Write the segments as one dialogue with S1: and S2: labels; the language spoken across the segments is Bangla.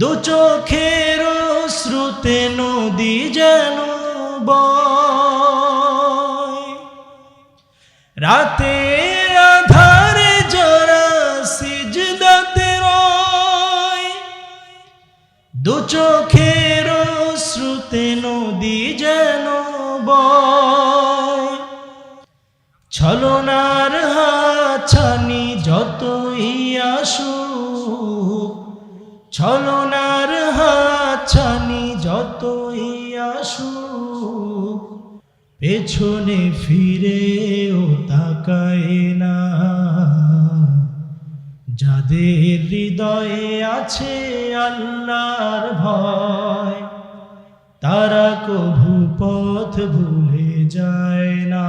S1: দু চোখের শ্রুতে নদী যেন রাতের আধারে যারা সিজদাতে রয়। দু চোখের শ্রুতে নদী যেন ছলনার হাছানি যতই আসুক ছলনার হাছানি যতই আসুক, পেছনে ফিরেও তাকায় না। যাদের হৃদয়ে আছে আল্লাহর ভয়, তারা কভু পথ ভুলে যায় না।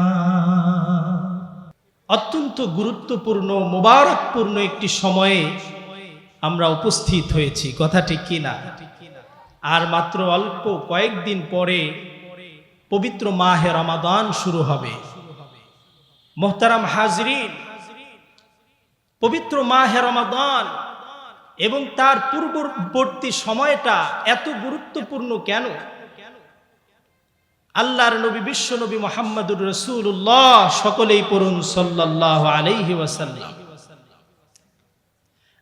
S2: অত্যন্ত গুরুত্বপূর্ণ, মোবারকপূর্ণ একটি সময়ে আমরা উপস্থিত হয়েছি। কথা ঠিক কিনা আর মাত্র অল্প কয়েকদিন পরে পবিত্র মাহে রমাদান শুরু হবে। মোহতারাম হাজরিন, পবিত্র মাহে রমাদান এবং তার পূর্ববর্তী সময়টা এত গুরুত্বপূর্ণ কেন? আল্লাহর নবী, বিশ্ব নবী মোহাম্মদুর রসুল্লাহ সকলেই পড়ুন সাল্লাহ আলাইহি ওয়াসাল্লাম।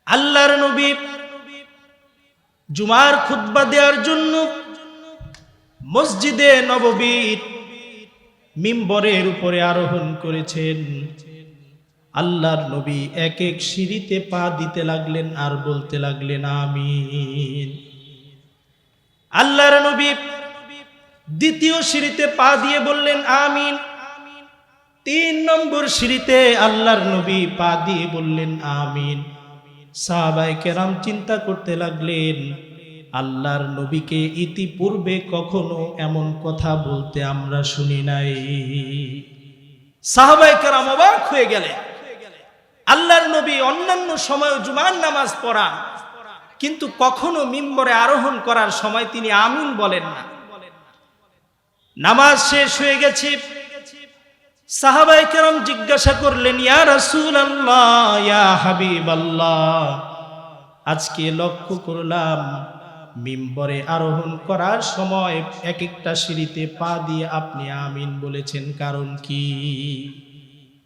S2: আল্লাহর নবী জুমার খুতবা দেওয়ার জন্য মসজিদে নববীর মিম্বরের উপরে আরোহণ করেছেন। আল্লাহর নবী এক এক সিঁড়িতে পা দিতে লাগলেন আর বলতে লাগলেন, আমিন। আল্লাহর নবী দ্বিতীয় সিঁড়িতে পা দিয়ে বললেন, আমিন। তিন নম্বর সিঁড়িতে আল্লাহর নবী পা দিয়ে বললেন, আমিন। সাহাবাই কেরাম চিন্তা করতে লাগলেন, আল্লাহর নবীকে ইতিপূর্বে কখনো এমন কথা বলতে আমরা শুনি নাই। সাহাবাই কেরাম অবাক হয়ে গেলেন। আল্লাহর নবী অন্যান্য সময় জুমান নামাজ পড়া কিন্তু কখনো মিম্বরে আরোহণ করার সময় তিনি আমিন বলেন না। নামাজ শেষ হয়ে গেছে সাহাবাই কেরম জিজ্ঞাসা করলেন, ইয়া রসুল আল্লাহ হাবিব আল্লাহ আজকে লক্ষ্য করলাম, মিম্বরে আরোহণ করার সময় এক একটা সিঁড়িতে পা দিয়ে আপনি আমিন বলেছেন, কারণ কি?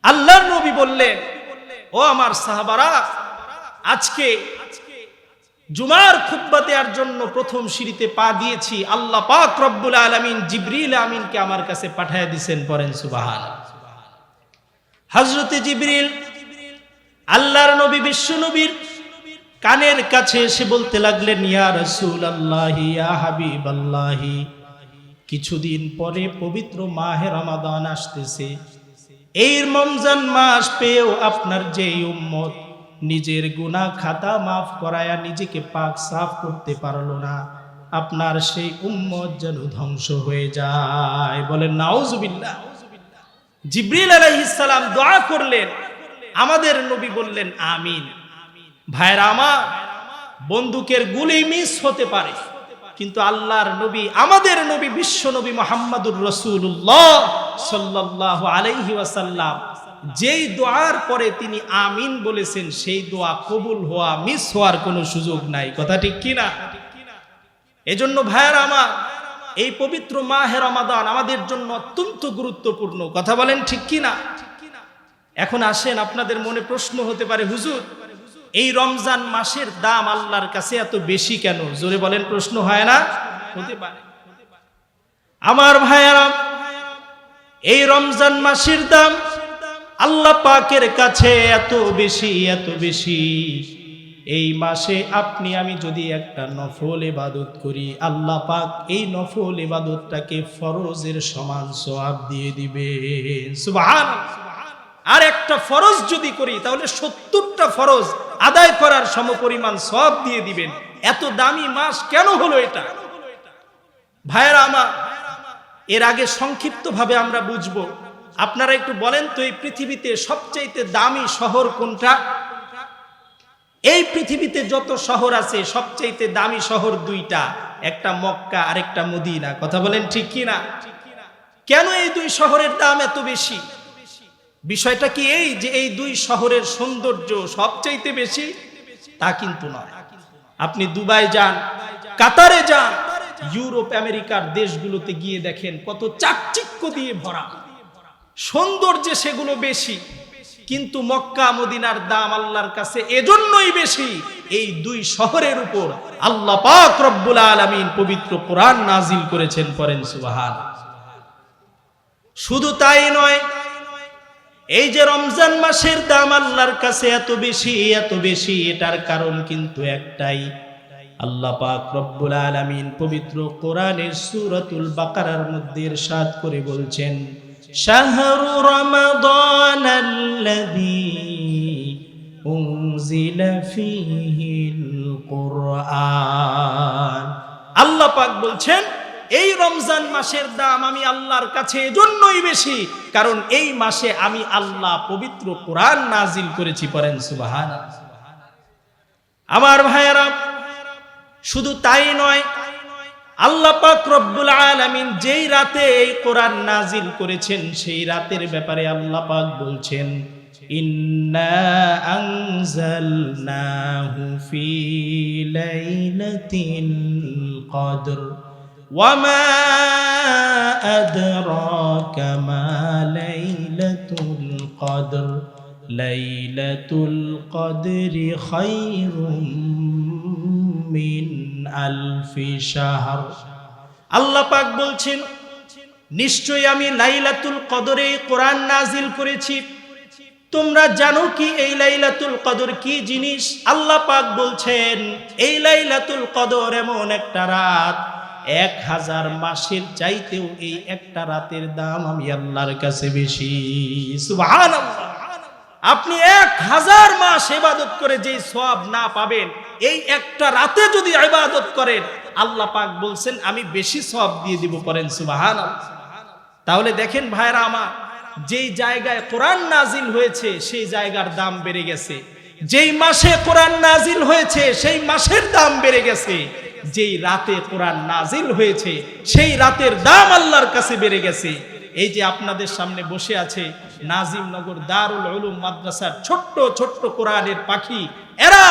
S2: আল্লাহর নবী বললেন, ও আমার সাহাবারা, আজকে জুমার খুব্বা দেওয়ার জন্য প্রথম সিঁড়িতে পা দিয়েছি। আল্লাহ পাক রব্বুল আলমিন জিবরিল আমিনকে আমার কাছে পাঠায় দিছেন পরেন সুবাহান হজরতে জিবরিল, আল্লাহর নবী, বিশ্ব নবীর কানের কাছে এসে বলতে লাগলেন, ইয়া রসুল আল্লাহি হাবিব আল্লাহি কিছুদিন পরে পবিত্র মাহে রমাদান আসতেছে। এই রমজান মাস পেয়েও আপনার যে উম্মত নিজের গুনাহ খাতা মাফ করায়া নিজেকে পাক সাফ করতে পারল না, আপনার সেই উম্মত যেন ধ্বংস হয়ে যায়। বলেন, নাউজুবিল্লাহ। জিব্রিল আলাইহিসসালাম দোয়া করলেন। আমাদের নবী বললেন, আমিন। ভাইরা আমার, বন্দুকের গুলি মিস হতে পারে, কিন্তু আল্লাহর নবী, আমাদের নবী, বিশ্ব নবী মোহাম্মদুর রসুল্লাহ সাল্লাহ আলাইহি ওয়াসাল্লাম, যেই দোয়ার পরে তিনি আমিন বলেছেন, সেই দোয়া কবুল হওয়া মিস হওয়ার কোনো সুযোগ নাই। কথা ঠিক কিনা? এজন্য ভাইয়ার আমার এই পবিত্র মাহে রমাদান আমাদের জন্য অত্যন্ত গুরুত্বপূর্ণ। কথা বলেন ঠিক কিনা? এখন আসেন, আপনাদের মনে প্রশ্ন হতে পারে, হুজুর, এই রমজান মাসের দাম আল্লাহর কাছে এত বেশি কেন? জোরে বলেন, প্রশ্ন হয় না? হতে পারে। আমার ভাইয়ারা, এই রমজান মাসের দাম আল্লাহ পাকের কাছে এত বেশি এত বেশি। এই মাসে আপনি, আমি যদি একটা নফল ইবাদত করি, আল্লাহ পাক এই নফল ইবাদতটাকে ফরজের সমান সওয়াব দিয়ে দিবে। সুবহান আর একটা ফরজ যদি করি, তাহলে সত্তরটা ফরজ আদায় করার সমপরিমাণ সব দিয়ে দিবেন। এত দামি মাস কেন হলো এটা? ভাইয়েরা আমার, এর আগে সংক্ষিপ্তভাবে আমরা বুঝব। আপনারা একটু বলেন তো, এই পৃথিবীতে সবচাইতে দামি শহর কোনটা? এই পৃথিবীতে যত শহর আছে, সবচাইতে দামি শহর দুইটা। একটা মক্কা, আরেকটা মদিনা। কথা বলেন ঠিক কি না কেন এই দুই শহরের দাম এত বেশি? বিষয়টা কি এই যে এই দুই শহরের সৌন্দর্য সবচাইতে বেশি? তা কিন্তু নয়। আপনি দুবাই যান, কাতারে যান, ইউরোপ, আমেরিকার দেশগুলোতে গিয়ে দেখেন কত চাকচিক্য দিয়ে ভরা। সৌন্দর্যে সেগুলো বেশি। কিন্তু মক্কা মদিনার দাম আল্লাহর কাছে এজন্যই বেশি। এই দুই শহরের উপর আল্লাহ পাক রব্বুল আলামিন পবিত্র কোরআন নাজিল করেছেন পরেন সুবহান শুধু তাই নয়, এই যে রমজান মাসের দাম আল্লাহর কাছে এত বেশি এত বেশি, এটার কারণ কিন্তু একটাই। আল্লাহ পাক রব্বুল আলামিন পবিত্র কোরআনের সূরাতুল বাকারার মধ্যে ইরশাদ করে বলছেন শাহরু রমাদান আল্লাযী উনজিলা ফীহিল কুরআন আল্লাহ পাক বলছেন, এই রমজান মাসের দাম আমি আল্লাহর কাছে এজন্যই বেশি, কারণ এই মাসে আমি আল্লাহ পবিত্র কোরআন নাজিল করেছি পড়েন সুবাহান আমার ভাইয়ারা, শুধু তাই নয় আল্লাহ পাক রব্বুল আলামিন যেই রাতে এই কোরআন নাজিল করেছেন, সেই রাতের ব্যাপারে আল্লাহ পাক বলছেন, ইন্না আনজালনাহু ফি লাইলাতিল কদর, ওয়া মা আদরাকা মা লাইলাতুল কদর, লাইলাতুল কদরি খায়রুম মিন আলফি শাহর। আল্লাহ পাক বলছেন, নিশ্চয়ই আমি লাইলাতুল কদরে কোরআন নাজিল করেছি। তোমরা জানো কি এই লাইলাতুল কদর কি জিনিস? আল্লাহ পাক বলছেন, এই লাইলাতুল কদর এমন একটা রাত, এক হাজার মাসের চাইতেও এই একটা রাতের দাম আমি আল্লাহর কাছে বেশি। সুবহানাল্লাহ। আপনি এক হাজার মাস ইবাদত করে যেই সব না পাবেন, এই একটা রাতে যদি ইবাদত করেন, আল্লাহ পাক বলছেন, আমি বেশি সব দিয়ে দিব করেন সুবাহান তাহলে দেখেন ভাইরা আমার, যেই জায়গায় কোরআন নাজিল হয়েছে, সেই জায়গার দাম বেড়ে গেছে। যেই মাসে কোরআন নাজিল হয়েছে, সেই মাসের দাম বেড়ে গেছে। যেই রাতে কোরআন নাজিল হয়েছে, সেই রাতের দাম আল্লাহর কাছে বেড়ে গেছে। এই যে আপনাদের সামনে বসে আছে নাজিমনগর দারুল উলুম মাদ্রাসার ছোট্ট ছোট্ট কোরআনের পাখি, এরা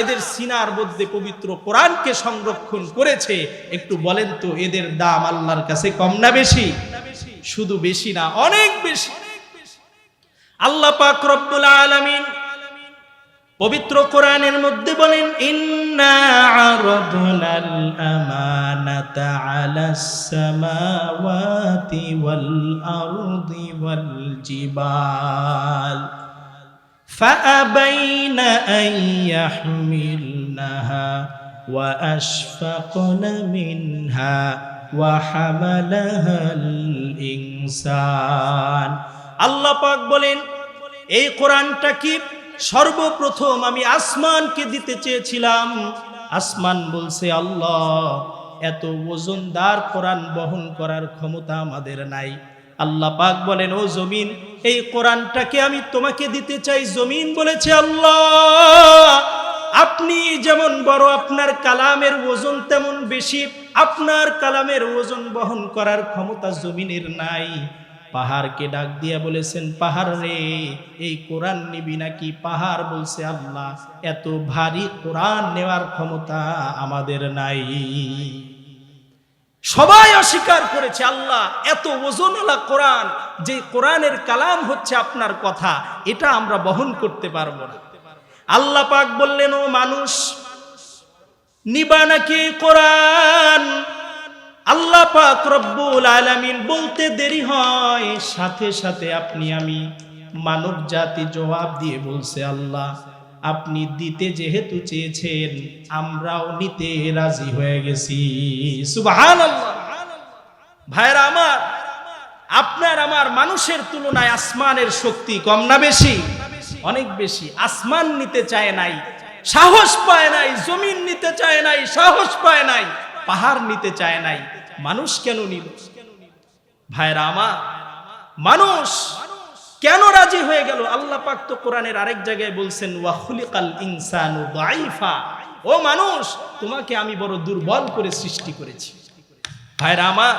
S2: এদের সিনার মধ্যে পবিত্র কোরআনকে সংরক্ষণ করেছে। একটু বলেন তো, এদের দাম আল্লাহর কাছে কম না বেশি? শুধু বেশি না, অনেক বেশি। আল্লাহ পাক রব্বুল আলামিন পবিত্র কোরআনের মধ্যে বলেন ইন্না আরাদনাল আমানাতা আলাস সামাওয়াতি ওয়াল আরদি ওয়াল জিবাল فأبين أن يحملنها وأشفقن منها وحملها الإنسان আল্লাহ পাক বলেন এই কোরআনটা কি সর্বপ্রথম আমি আসমানকে দিতে চেয়েছিলাম। আসমান বলছে, আল্লাহ, এত ওজনদার কোরআন বহন করার ক্ষমতা আমাদের নাই। আল্লাহ পাক বলেন, ও জমিন, এই কোরআনটাকে আমি তোমাকে দিতে চাই। জমিন বলেছে, আল্লাহ, আপনি যেমন বড়, আপনার কালামের ওজন তেমন বেশি, আপনার কালামের ওজন বহন করার ক্ষমতা জমিনের নাই। পাহাড়কে ডাক দিয়া বলেছেন, পাহাড় রে, এই কোরআন নিবি নাকি? পাহাড় বলছে, আল্লাহ, এত ভারী কোরআন নেওয়ার ক্ষমতা আমাদের নাই। সবাই অস্বীকার করেছে, আল্লাহ, এত ওজনওয়ালা কোরআন, যে কোরআনের কালাম হচ্ছে আপনার কথা, এটা আমরা বহন করতে পারব না। আল্লাহ পাক বললেন, ও মানুষ, নিবা নাকি কোরআন? আল্লাহ পাক রব্বুল আলামিন বলতে দেরি হয়, সাথে সাথে আপনি আমি মানব জাতি জবাব দিয়ে বলছে, আল্লাহ, আপনি দিতে যেহেতু চেয়েছেন, আমরাও নিতে রাজি হয়ে গেছি। সুবহানাল্লাহ। ভাইরা আমার, আপনার আমার মানুষের তুলনায় আসমানের শক্তি কম না বেশি? অনেক বেশি। আসমান নিতে চায় নাই, সাহস পায় নাই, জমিন নিতে চায় নাই, সাহস পায় নাই। পাহাড় নিতে চায় নাই। মানুষ কেন নিল? ভাইরা আমার, মানুষ কেন রাজি হয়ে গেল? আল্লাহ পাক তো কোরআনের আরেক জায়গায় বলছেন, ওয়া খুলিকাল ইনসানু দাইফা ও মানুষ, তোমাকে আমি বড় দুর্বল করে সৃষ্টি করেছি। ভাইরা আমার,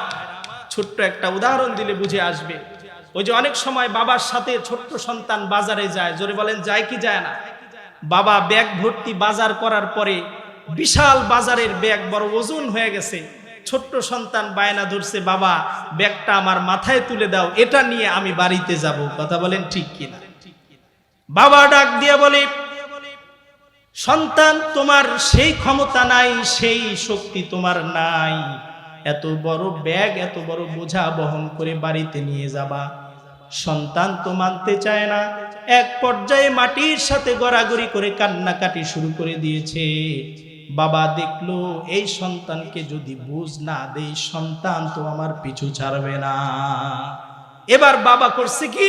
S2: ছোট্ট একটা উদাহরণ দিলে বুঝে আসবে। ওই যে অনেক সময় বাবার সাথে ছোট্ট সন্তান বাজারে যায়। জোরে বলেন, যায় কি যায় না? বাবা ব্যাগ ভর্তি বাজার করার পরে বিশাল বাজারের ব্যাগ বড় ওজন হয়ে গেছে। ছোট্ট সন্তান বায়না ধরছে, বাবা, ব্যাগটা আমার মাথায় তুলে দাও, এটা নিয়ে আমি বাড়িতে যাব। কথা বলেন ঠিক কিনা? বাবা ডাক দিয়ে বলে, সন্তান, তোমার সেই ক্ষমতা নাই, সেই শক্তি তোমার নাই। এত বড় ব্যাগ, এত বড় বোঝা বহন করে বাড়িতে নিয়ে যাবা। সন্তান তো মানতে চায় না। এক পর্যায়ে মাটির সাথে গড়াগড়ি করে কান্নাকাটি শুরু করে দিয়েছে। বাবা দেখল, এই সন্তানকে যদি বুঝ না দেই, সন্তান তো আমার পিছু ছাড়বে না। এবার বাবা করছে কি?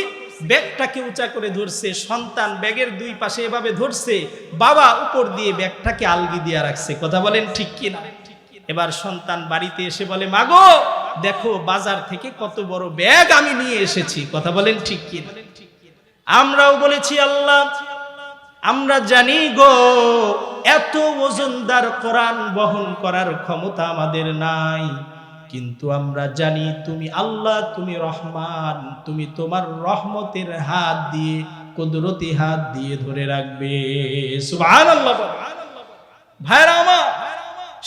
S2: ব্যাগটাকে উঁচা করে ধরছে, সন্তান ব্যাগের দুই পাশে এভাবে ধরছে, বাবা উপর দিয়ে ব্যাগটাকে আলগি দিয়ে রাখছে। কথা বলেন ঠিক কিনা? এবার সন্তান বাড়িতে এসে বলে, মাগো, দেখো বাজার থেকে কত বড় ব্যাগ আমি নিয়ে এসেছি। কথা বলেন ঠিক কিনা? আমরাও বলেছি, আল্লাহ আমরা জানি গো, এত ওজনদার কোরআন বহন করার ক্ষমতা আমাদের নাই। কিন্তু আমরা জানি তুমি আল্লাহ, তুমি রহমান, তুমি তোমার রহমতের হাত দিয়ে, কুদরতি হাত দিয়ে ধরে রাখবে।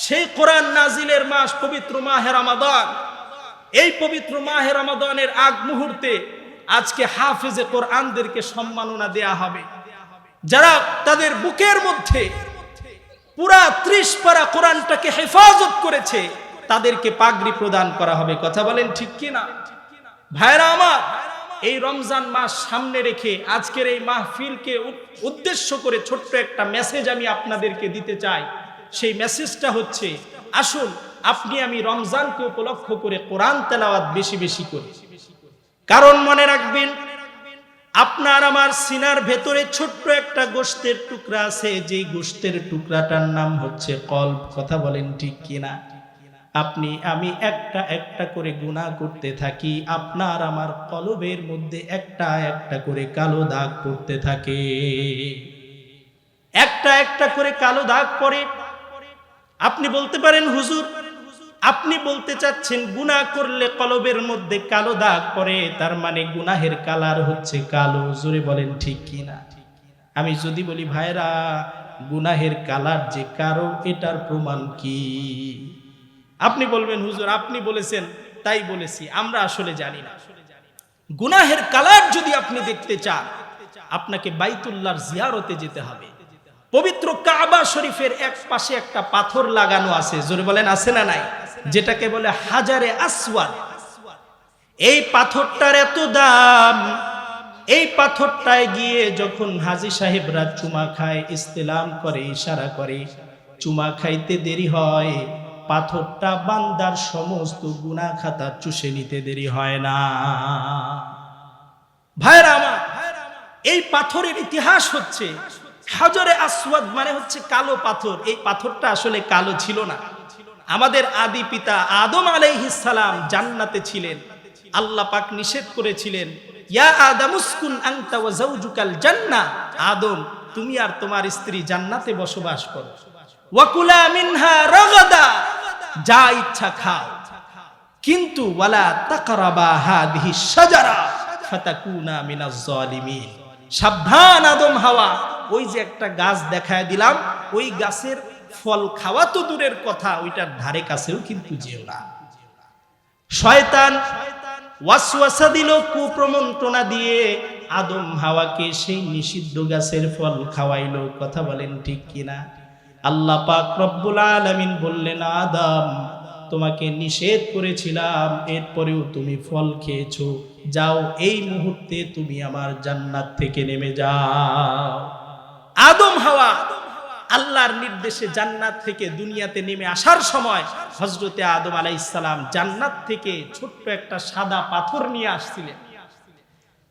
S2: সেই কোরআন নাজিলের মাস পবিত্র মাহে রমাদান। এই পবিত্র মাহে রমাদানের আগ মুহূর্তে আজকে হাফেজে কোরআনদেরকে সম্মাননা দেয়া হবে। যারা তাদের বুকের মধ্যে পুরা ত্রিশ পারা কোরআনটাকে হেফাজত করেছে, তাদেরকে পাগড়ি প্রদান করা হবে। কথা বলেন ঠিক কি না ভাইরা আমার, এই রমজান মাস সামনে রেখে আজকের এই মাহফিলকে উদ্দেশ্য করে ছোট্ট একটা মেসেজ আমি আপনাদেরকে দিতে চাই। সেই মেসেজটা হচ্ছে, আসুন, আপনি আমি রমজানকে উপলক্ষ করে কোরআন তেলাওয়াত বেশি বেশি করি। কারণ মনে রাখবেন আপনার আমার সিনার ভেতরে ছোট্ট একটা গোষ্ঠের টুকরা আছে, যেই গোষ্ঠের টুকরাটার নাম হচ্ছে কল্প। কথা বলেন ঠিক কিনা? আপনি, আমি একটা একটা করে গুনাহ করতে থাকি, আপনার আমার কলবের মধ্যে একটা একটা করে কালো দাগ পড়তে থাকে। একটা একটা করে কালো দাগ পড়ে। আপনি বলতে পারেন, হুজুর আপনি বলতে চাচ্ছেন, গুনাহ করলে কলবের মধ্যে কালো দাগ পড়ে, তার মানে গুনাহের কালার হচ্ছে কালো। জোরে বলেন, ঠিক কি না? আমি যদি বলি ভাইরা গুনাহের কালার যে কারও, এটার প্রমাণ কি? আপনি বলবেন, হুজুর, আপনি বলেছেন, তাই বলেছি, আমরা আসলে জানি না। গুনাহের কালার যদি আপনি দেখতে চান, আপনাকে বাইতুল্লাহর জিয়ারতে যেতে হবে। পবিত্র কাবা শরীফের এক পাশে একটা পাথর লাগানো আছে, জোরে বলেন, আছে না নাই? যেটাকে বলে হাজারে আসওয়াদ। এই পাথরটার এত দাম, এই পাথরটায় গিয়ে যখন হাজি সাহেবরা চুমা খায়, ইস্তেলাম করে, ইশারা করে, চুমা খাইতে দেরি হয়, পাথরটা বান্দার সমস্ত গুনাহ খাতা চুষে নিতে দেরি হয় না। ভাইরা আমার, এই পাথরের ইতিহাস হচ্ছে হাজরে আসওয়াদ মানে হচ্ছে কালো পাথর। এই পাথরটা আসলে কালো ছিল না। আমাদের আদি পিতা আদম আলাইহিস সালাম জান্নাতে ছিলেন। আল্লাহ পাক নিষেধ করেছিলেন, ইয়া জান্নাহ আদম, তুমি আর তোমার স্ত্রী জান্নাতে বসবাস করো। মিনহা রাগাদা। যা ইচ্ছা খাও। কিন্তু, ওয়ালা সাবধান আদম হাওয়া। ওই যে একটা গাছ দেখায় দিলাম, ওই গাছের ফল খাওয়া তো দূরের কথা, ওইটার ধারে কাছেও কিন্তু যেও না। শয়তান ওয়াসওয়াসা দিল, কুপ্রমন্ত্রণা দিয়ে আদম হাওয়াকে সেই নিষিদ্ধ গাছের ফল খাওয়াইলো। কথা বলেন ঠিক কিনা? আল্লাহ পাক রব্বুল আলামিন বললেন, আদম, তোমাকে নিষেধ করেছিলাম, এরপরেও তুমি ফল খেয়েছো। যাও, এই মুহূর্তে তুমি আমার জান্নাত থেকে নেমে যাও। আদম হাওয়া আল্লাহর নির্দেশে জান্নাত থেকে দুনিয়াতে নেমে আসার সময় হজরতে আদম আলাইসালাম জান্নাত থেকে ছোট্ট একটা সাদা পাথর নিয়ে আসছিলেন।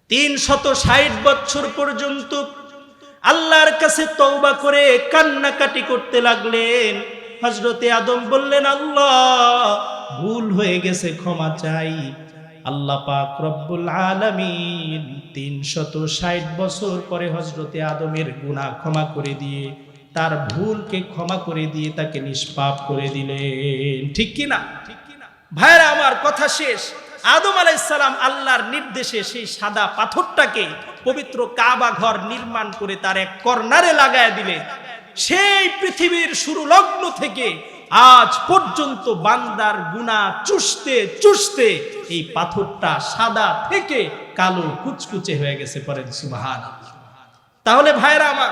S2: তিন শত ষাট বছর পর্যন্ত আল্লাহর কাছে তওবা করে কান্নাকাটি করতে লাগলেন। হজরতে আদম বললেন, আল্লাহ, ভুল হয়ে গেছে, ক্ষমা চাই। আল্লাহ পাক রব্বুল আলামিন তিন শত ষাট বছর পরে হজরতে আদমের গুনাহ ক্ষমা করে দিয়ে তার ভুলকে ক্ষমা করে দিয়ে তাকে নিষ্পাপ করে দিলেন। ঠিক কি না ভাইরা আমার কথা শেষ। আদম আলাইসালাম আল্লাহর নির্দেশে সেই সাদা পাথরটাকে পবিত্র কাবা ঘর নির্মাণ করে তার এক কর্নারে লাগায় দিলে। সেই পৃথিবীর শুরু লগ্ন থেকে আজ পর্যন্ত বান্দার গুণা চুষতে চুষতে এই পাথরটা সাদা থেকে কালো কুচকুচে হয়ে গেছে পরেন সুবাহান তাহলে ভাইরা আমার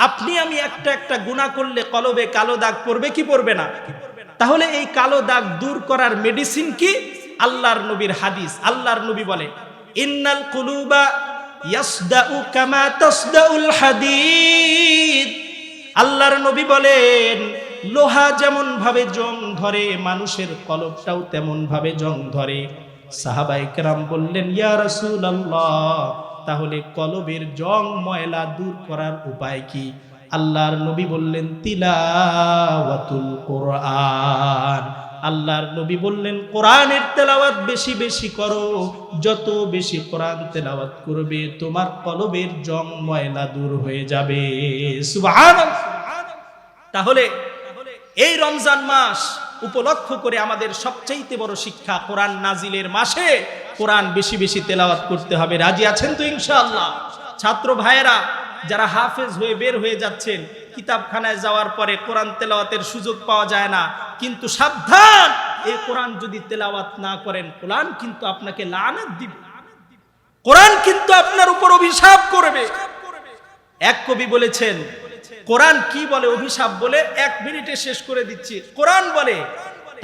S2: আপনি আমি একটা একটা গুণা করলে কলবে কালো দাগ পড়বে কি পড়বে না? তাহলে এই কালো দাগ দূর করার মেডিসিন কি? আল্লাহর নবীর হাদিস। আল্লাহর নবী বলে, ইন্নাল কুলুবা ইয়াসদাউ কামা তাসদাউল হাদিদ। আল্লাহর নবী বলেন, লোহা যেমন ভাবে জং ধরে, মানুষের কলবটাও তেমন ভাবে জং ধরে। সাহাবাই কেরাম বললেন, ইয়া রাসূলুল্লাহ তাহলে কলবের জং ময়লা দূর করার উপায় কি? আল্লাহর নবী বললেন, তিলাওয়াতুল কোরআন। আল্লাহর নবী বললেন, কোরআনের তেলাওয়াত বেশি বেশি করো। যত বেশি কোরআন তেলাওয়াত করবে, তোমার কলবের জং ময়লা দূর হয়ে যাবে। তাহলে এই রমজান মাস উপলক্ষ করে আমাদের সবচাইতে বড় শিক্ষা কোরআন নাজিলের মাসে কোরআন বেশি বেশি তেলাওয়াত করতে হবে। রাজি আছেন তো ইনশাআল্লাহ? ছাত্র ভাইয়েরা, যারা হাফেজ হয়ে বের হয়ে যাচ্ছেন, কিতাবখানায় যাওয়ার পরে কোরআন তেলাওয়াতের সুযোগ পাওয়া যায় না। কিন্তু সাবধান! এই কোরআন যদি তেলাওয়াত না করেন, কোরআন কিন্তু আপনাকে লানত দিবে। কোরআন কিন্তু আপনার উপর অভিশাপ করবে। এক কবি বলেছেন, কোরআন কি বলে অভিশাপ বলে? এক মিনিটে শেষ করে দিচ্ছি। কোরআন বলে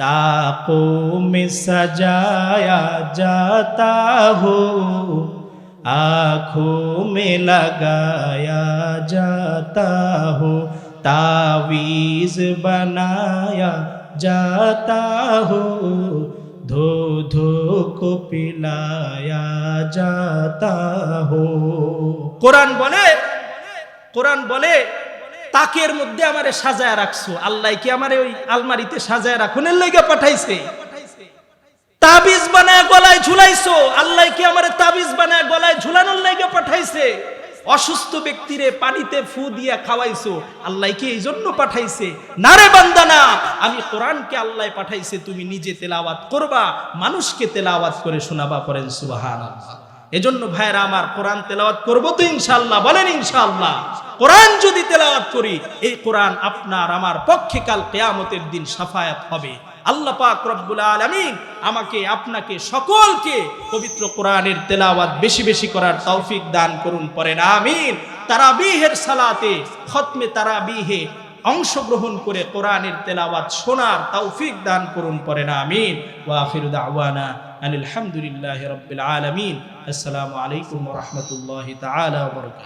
S2: তাকো মে সাজায়া জাতা হো आंखों में लगाया जाता हो तावीज बनाया जाता हो धो धो को पिलाया जाता हो কোরআন বলে কোরআন বলে তাকের মধ্যে আমারে সাজায় রাখছো। আল্লাহ কি আমারে ওই আলমারিতে সাজায় রাখুনের লেগে পাঠাইছে। তাবিজ বানায় গলায় ঝুলাইছো। আল্লাহ কি আমারে তাবিজ বানায় গলায় ঝুলানোর লেগে পাঠাইছে? অসুস্থ ব্যক্তিরে পানিতে ফু দিয়া খাওয়াইছো। আল্লাহ কি এই জন্য পাঠাইছে? না রে বান্দা না আমি কোরআনকে আল্লাহ পাঠাইছে, তুমি নিজে তেলাওয়াত করবা, মানুষকে তেলাওয়াত করে শোনাবা পড়েন, সুবহানাল্লাহ। এজন্য ভাইরা আমার কোরআন তেলাওয়াত করব তো ইনশাআল্লাহ, বলেন ইনশাআল্লাহ। কোরআন যদি তেলাওয়াত করি, এই কোরআন আপনার, আমার পক্ষে কাল কেয়ামতের দিন সাফায়াত হবে। আল্লাহ পাক রব্বুল আলামিন আমাকে, আপনাকে সকলকে পবিত্র কোরআনের তেলাওয়াত বেশি বেশি করার তৌফিক দান করুন পরেন আমিন। তারাবিহের সালাতে, খতমে তারাবিহে অংশগ্রহণ করে কোরআনের তেলাওয়াত শোনার তৌফিক দান করুন পরেন আমিন। ওয়া আখিরু দাওয়ানা আলহামদুলিল্লাহি রাব্বিল আলামিন। আসসালামু আলাইকুম ওয়া রাহমাতুল্লাহি তাআলা ওয়া বারাকাতুহু।